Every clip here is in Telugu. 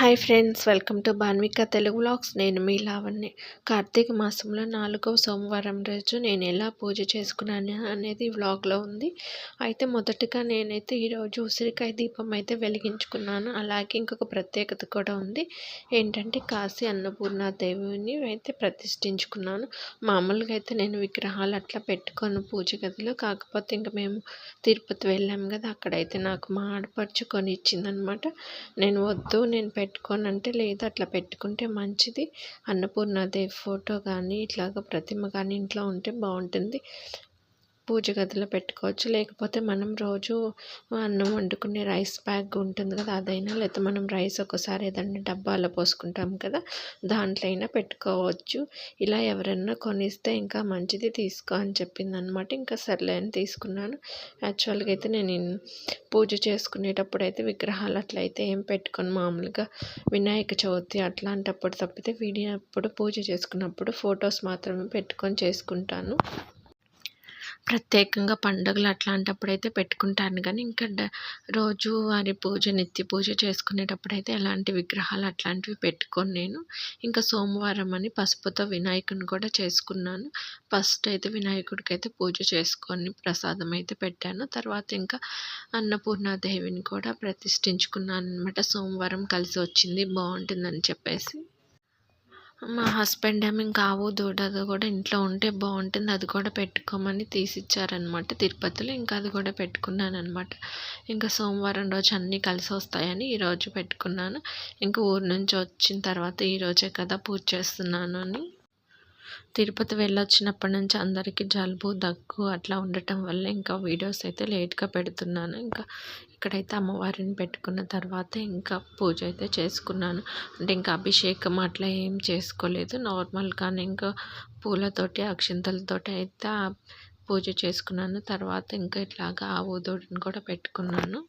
Hi friends welcome to Banvika Telugu vlogs. నేను మీ లావణ్య. కార్తీక మాసంలో నాలుగవ సోమవారం రోజు నేను ఎలా పూజ చేసుకున్నాను అనేది వ్లాగ్లో ఉంది. అయితే మొదటగా నేనైతే ఈరోజు ఉసిరికాయ దీపం అయితే వెలిగించుకున్నాను. అలాగే ఇంకొక ప్రత్యేకత కూడా ఉంది. ఏంటంటే కాశీ అన్నపూర్ణ దేవిని అయితే ప్రతిష్ఠించుకున్నాను. మామూలుగా అయితే నేను విగ్రహాలు అట్లా పెట్టుకోను పూజ గదిలో కాకపోతే ఇంకా మేము తిరుపతి వెళ్ళాము కదా అక్కడైతే నాకు మా ఆడపడుచు కొని ఇచ్చిందనమాట. నేను వద్దు నేను పెట్టుకోనంటే లేదు. అట్లా పెట్టుకుంటే మంచిది. అన్నపూర్ణాదేవి ఫోటో కానీ ఇట్లాగ ప్రతిమ కానీ ఇంట్లో ఉంటే బాగుంటుంది పూజ గదిలో పెట్టుకోవచ్చు. లేకపోతే మనం రోజు అన్నం వండుకునే రైస్ బ్యాగ్ ఉంటుంది కదా అదైనా లేకపోతే మనం రైస్ ఒకసారి ఏదైనా డబ్బాలో పోసుకుంటాం కదా దాంట్లో అయినా పెట్టుకోవచ్చు. ఇలా ఎవరైనా కొనిస్తే ఇంకా మంచిది తీసుకో అని చెప్పింది అనమాట ఇంకా సర్లే అని తీసుకున్నాను. యాక్చువల్గా అయితే నేను పూజ చేసుకునేటప్పుడు అయితే విగ్రహాలు అట్లయితే ఏం పెట్టుకొని. మామూలుగా వినాయక చవితి అట్లాంటప్పుడు తప్పితే వీడియో అప్పుడు పూజ చేసుకున్నప్పుడు ఫొటోస్ మాత్రమే పెట్టుకొని చేసుకుంటాను. ప్రత్యేకంగా పండుగలు అట్లాంటప్పుడు అయితే పెట్టుకుంటాను. కానీ ఇంకా రోజు వారి పూజ నిత్య పూజ చేసుకునేటప్పుడు అయితే ఎలాంటి విగ్రహాలు అట్లాంటివి పెట్టుకొని నేను. ఇంకా సోమవారం అని పసుపుతో వినాయకుని కూడా చేసుకున్నాను. ఫస్ట్ అయితే వినాయకుడికి అయితే పూజ చేసుకొని ప్రసాదం అయితే పెట్టాను. తర్వాత ఇంకా అన్నపూర్ణాదేవిని కూడా ప్రతిష్ఠించుకున్నాను అనమాట సోమవారం కలిసి వచ్చింది బాగుంటుందని చెప్పేసి. మా హస్బెండ్ ఏమో ఇంకా ఆవు దూడది కూడా ఇంట్లో ఉంటే బాగుంటుంది. అది కూడా పెట్టుకోమని తీసిచ్చారనమాట తిరుపతిలో. ఇంకా అది కూడా పెట్టుకున్నాను అనమాట ఇంకా సోమవారం రోజు అన్నీ కలిసి వస్తాయని ఈరోజు పెట్టుకున్నాను. ఇంకా ఊరు నుంచి వచ్చిన తర్వాత ఈరోజే కదా పూజ చేస్తున్నాను అని తిరుపతి వెళ్ళొచ్చినప్పటి నుంచి అందరికీ జలుబు దగ్గు అట్లా ఉండటం వల్ల ఇంకా వీడియోస్ అయితే లేట్గా పెడుతున్నాను. ఇంకా ఇక్కడైతే అమ్మవారిని పెట్టుకున్న తర్వాత ఇంకా పూజ అయితే చేసుకున్నాను. అంటే ఇంకా అభిషేకం అట్లా ఏం చేసుకోలేదు. నార్మల్గానే ఇంకా పూలతోటి అక్షింతలతోటి అయితే పూజ చేసుకున్నాను. తర్వాత ఇంకా ఇట్లాగా ఆవు దూడని కూడా పెట్టుకున్నాను.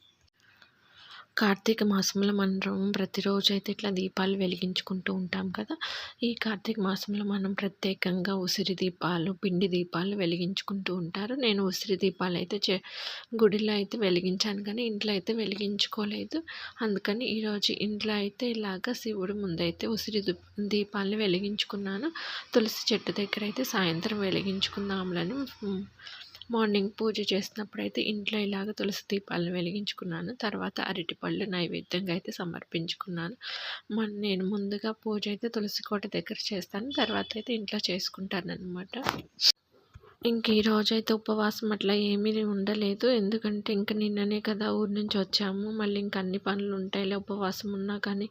కార్తీక మాసంలో మనం ప్రతిరోజు అయితే ఇట్లా దీపాలు వెలిగించుకుంటూ ఉంటాం కదా ఈ కార్తీక మాసంలో మనం ప్రత్యేకంగా ఉసిరి దీపాలు పిండి దీపాలు వెలిగించుకుంటూ ఉంటారు. నేను ఉసిరి దీపాలు అయితే చే గుడిలో అయితే వెలిగించాను కానీ ఇంట్లో అయితే వెలిగించుకోలేదు. అందుకని ఈరోజు ఇంట్లో అయితే ఇలాగ శివుడు ముందైతే ఉసిరి దీపాలను వెలిగించుకున్నాను. తులసి చెట్టు దగ్గర అయితే సాయంత్రం వెలిగించుకుందాంలని మార్నింగ్ పూజ చేసినప్పుడు అయితే ఇంట్లో ఇలాగ తులసి దీపాలను వెలిగించుకున్నాను. తర్వాత అరటిపళ్ళు నైవేద్యంగా అయితే సమర్పించుకున్నాను. నేను ముందుగా పూజ అయితే తులసి కోట దగ్గర చేస్తాను. తర్వాత అయితే ఇంట్లో చేసుకుంటాను అనమాట ఇంక ఈరోజైతే ఉపవాసం అట్లా ఏమీ ఉండలేదు. ఎందుకంటే ఇంక నిన్ననే కదా ఊరి నుంచి వచ్చాము. మళ్ళీ ఇంక అన్ని పనులు ఉంటాయిలే ఉపవాసం ఉన్నా కానీ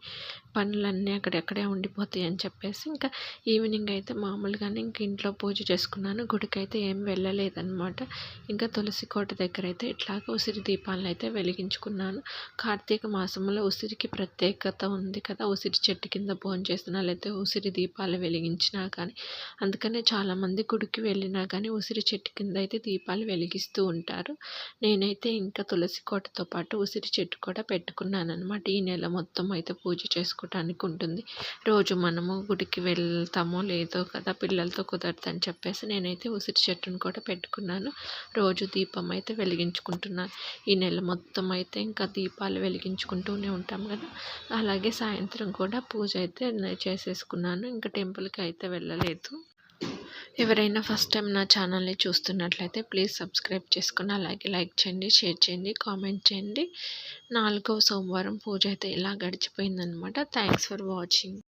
పనులన్నీ అక్కడెక్కడే ఉండిపోతాయి అని చెప్పేసి ఇంకా ఈవినింగ్ అయితే మామూలుగానే ఇంక ఇంట్లో పూజ చేసుకున్నాను. గుడికైతే ఏం వెళ్ళలేదన్నమాట. ఇంకా తులసి కోట దగ్గర అయితే ఇట్లాగ ఉసిరి దీపాలను అయితే వెలిగించుకున్నాను. కార్తీక మాసంలో ఉసిరికి ప్రత్యేకత ఉంది కదా. ఉసిరి చెట్టు కింద భోజనం చేస్తున్నా లేకపోతే ఉసిరి దీపాలు వెలిగించినా కానీ అందుకనే చాలామంది గుడికి వెళ్ళినా కానీ ఉసిరి చెట్టు కింద అయితే దీపాలు వెలిగిస్తూ ఉంటారు. నేనైతే ఇంకా తులసి కోటతో పాటు ఉసిరి చెట్టు కూడా పెట్టుకున్నాను అనమాట ఈ నెల మొత్తం అయితే పూజ చేసుకోవటానికి ఉంటుంది. రోజు మనము గుడికి వెళ్తామో లేదో కదా పిల్లలతో కుదరదని చెప్పేసి నేనైతే ఉసిరి చెట్టును కూడా పెట్టుకున్నాను. రోజు దీపం అయితే వెలిగించుకుంటున్నాను. ఈ నెల మొత్తం అయితే ఇంకా దీపాలు వెలిగించుకుంటూనే ఉంటాం కదా. అలాగే సాయంత్రం కూడా పూజ అయితే చేసేసుకున్నాను. ఇంకా టెంపుల్కి అయితే వెళ్ళలేదు. ఎవరైనా ఫస్ట్ టైం నా ఛానల్ని చూస్తున్నట్లయితే ప్లీజ్ సబ్స్క్రైబ్ చేసుకుని అలాగే లైక్ చేయండి షేర్ చేయండి కామెంట్ చేయండి. నాలుగవ సోమవారం పూజ అయితే ఇలా గడిచిపోయిందనమాట థ్యాంక్స్ ఫర్ వాచింగ్